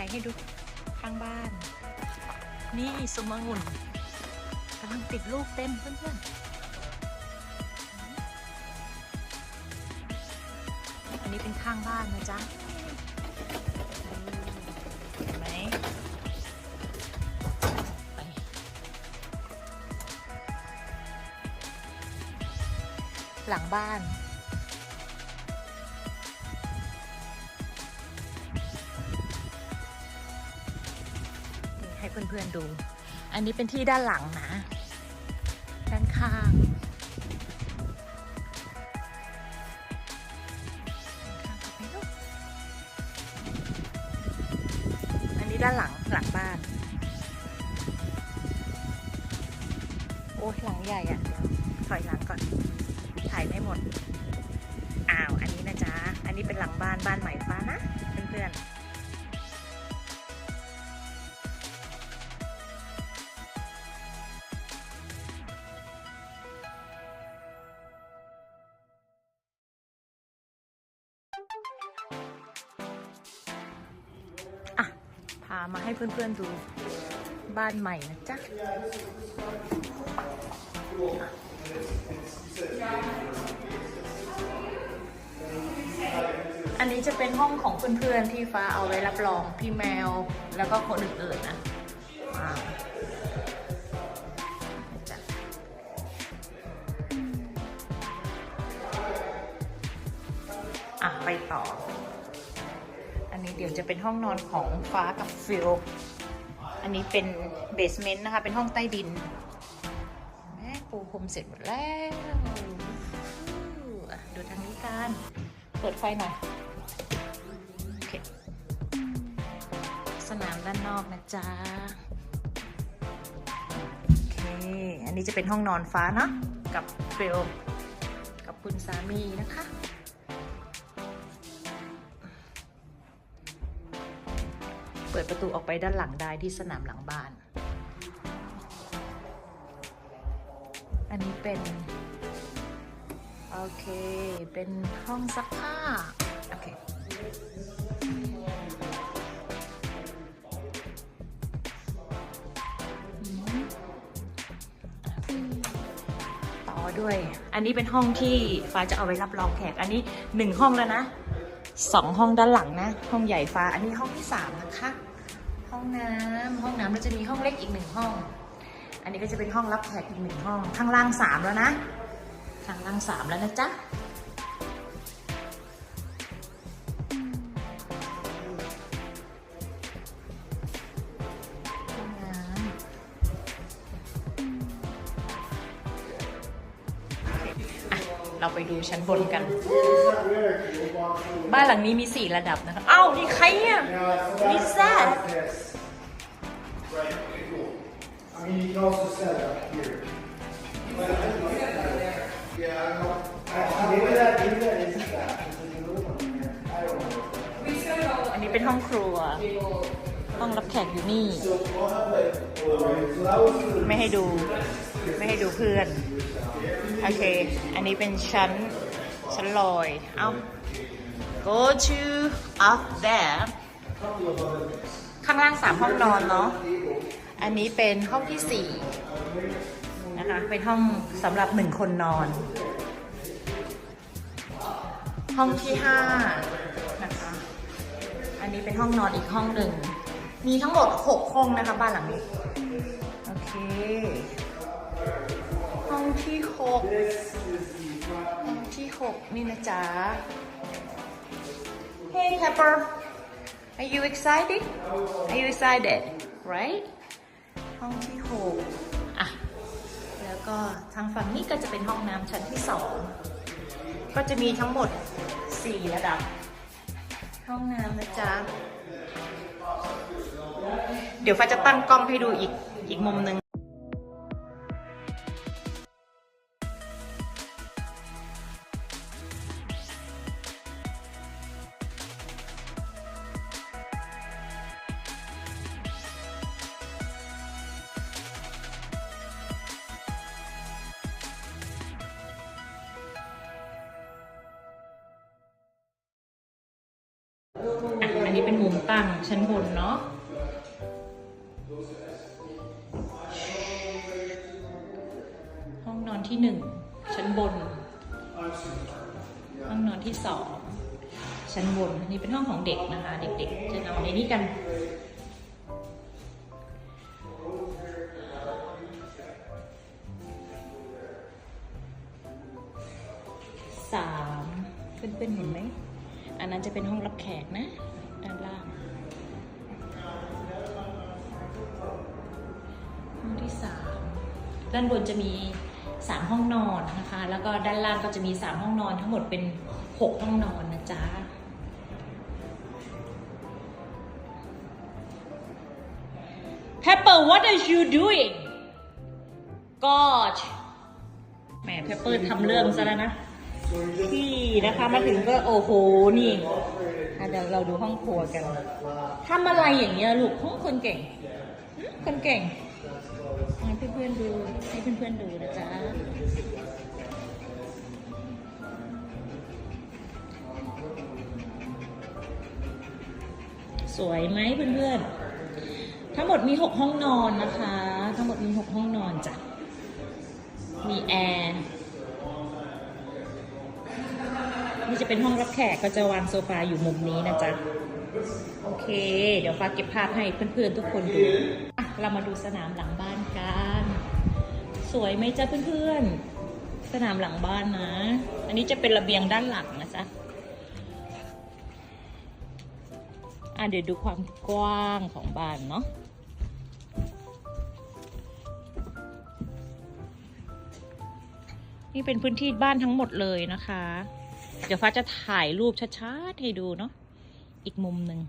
ายให้ดูข้างบ้าน นี่สมองุ่นกำลังติดลูกเต็มเพื่อนๆ อันนี้เป็นข้างบ้านนะจ๊ะเห็นไหมหลังบ้าน ให้เพื่อนๆดู อันนี้เป็นที่ด้านหลังนะ ด้านข้างอันนี้ด้านหลังหลังบ้าน โอ้ยหลังใหญ่อะเดี๋ยวถอยหลังก่อน ถ่ายไม่หมด อ้าว อันนี้นะจ๊ะ อันนี้เป็นหลังบ้านบ้านใหม่ฟ้านะเพื่อนๆ พามาให้เพื่อนๆดูบ้านใหม่นะจ๊ะ อันนี้จะเป็นห้องของเพื่อนๆที่ฟ้าเอาไว้รับรองพี่แมวแล้วก็คนอื่นๆนะอะไปต่อ นนี้เดี๋ยวจะเป็นห้องนอนของฟ้ากับฟิลอันนี้เป็นเบสเมนต์นะคะ เป็นห้องใต้ดินแม่ปูพรมเสร็จหมดแล้วดูทางนี้กันเปิดไฟหน่อยโอเคสนามด้านนอกนะจ๊ะโอเค อันนี้จะเป็นห้องนอนฟ้าเนาะกับฟิลกับคุณสามีนะคะ ปิดประตูออกไปด้านหลังได้ที่สนามหลังบ้าน อันนี้เป็น โอเค เป็นห้องซักผ้า โอเคต่อด้วย อันนี้เป็นห้องที่ฟ้าจะเอาไว้รับรองแขก อันนี้หนึ่งห้องแล้วนะสองห้องด้านหลังนะ ห้องใหญ่ฟ้า อันนี้ห้องที่สาม ห้องน้ำห้องน้ำแล้วจะมีห้องเล็กอีกหนึ่งห้อง อันนี้ก็จะเป็นห้องรับแขกอีกหนึ่งห้อง ข้างล่างสามแล้วนะ ข้างล่างสามแล้วนะจ๊ะ เราไปดูชั้นบนกัน บ้านหลังนี้มีสี่ระดับนะคะเอ้านี่ใครอะ Who's that? Right, okay, cool. I mean, you can also set it up here. Yeah, I know. Maybe that, maybe that isn't that. There's a little one in there. I don't know. อันนี้เป็นห้องครัว ห้องรับแขกอยู่นี่ So that was for the ไม่ให้ดู ไม่ให้ดูเพื่อน โอเค อันนี้เป็นชั้น ชั้นลอย เอา go to up there ข้างล่างสามห้องนอนเนาะ อันนี้เป็นห้องที่สี่นะคะ เป็นห้องสำหรับหนึ่งคนนอน ห้องที่ห้านะคะ อันนี้เป็นห้องนอนอีกห้องหนึ่ง มีทั้งหมดหกห้องนะคะบ้านหลังนี้ ที่หกห้องที่หกนี่นะจ๊ะ Hey Pepper Are you excited Are you excited right ห้องที่หกอะ แล้วก็ทางฝั่งนี้ก็จะเป็นห้องน้ำชั้นที่สองก็จะมีทั้งหมดสี่ระดับ ห้องน้ำนะจ๊ะเดี๋ยวฟ้าจะตั้งกล้องให้ดูอีกอีกมุมหนึ่ง อันนี้เป็นมุมตั้งชั้นบนเนาะห้องนอนที่หนึ่งชั้นบน ห้องนอนที่สองชั้นบนนี่เป็นห้องของเด็กนะคะ เด็กๆ จะนอนในนี้กันสามเพื่อนๆเห็นไหม อันนั้นจะเป็นห้องรับแขกนะ ด้านล่าง ห้องที่สามด้านบนจะมีสามห้องนอนนะคะ แล้วก็ด้านล่างก็จะมีสามห้องนอนทั้งหมดเป็นหกห้องนอนนะจ๊ะ Pepper what are you doing God แหม Pepper ทำเรื่องซะแล้วนะ พี่นะคะมาถึงก็โอ้โหนี่อะเดี๋ยวเราดูห้องครัวกันทำอะไรอย่างเงี้ยลูกห้องคนเก่งคนเก่งให้เพื่อนๆดูให้เพื่อนๆดูนะจ๊ะสวยไหมเพื่อนๆ ทั้งหมดมีหกห้องนอนนะคะ ทั้งหมดมีหกห้องนอนจ้ะ มีแอร์ นี่จะเป็นห้องรับแขกก็จะวางโซฟาอยู่มุมนี้นะจ๊ะ โอเค เดี๋ยวฟ้าเก็บภาพให้เพื่อนๆทุกคนดูอะเรามาดูสนามหลังบ้านกัน สวยไหมจ๊ะเพื่อนๆ สนามหลังบ้านนะ อันนี้จะเป็นระเบียงด้านหลังนะจ๊ะอะเดี๋ยวดูความกว้างของบ้านเนาะนี่เป็นพื้นที่บ้านทั้งหมดเลยนะคะ เดี๋ยวฟ้าจะถ่ายรูปชัดๆให้ดูเนาะอีกมุมหนึ่ง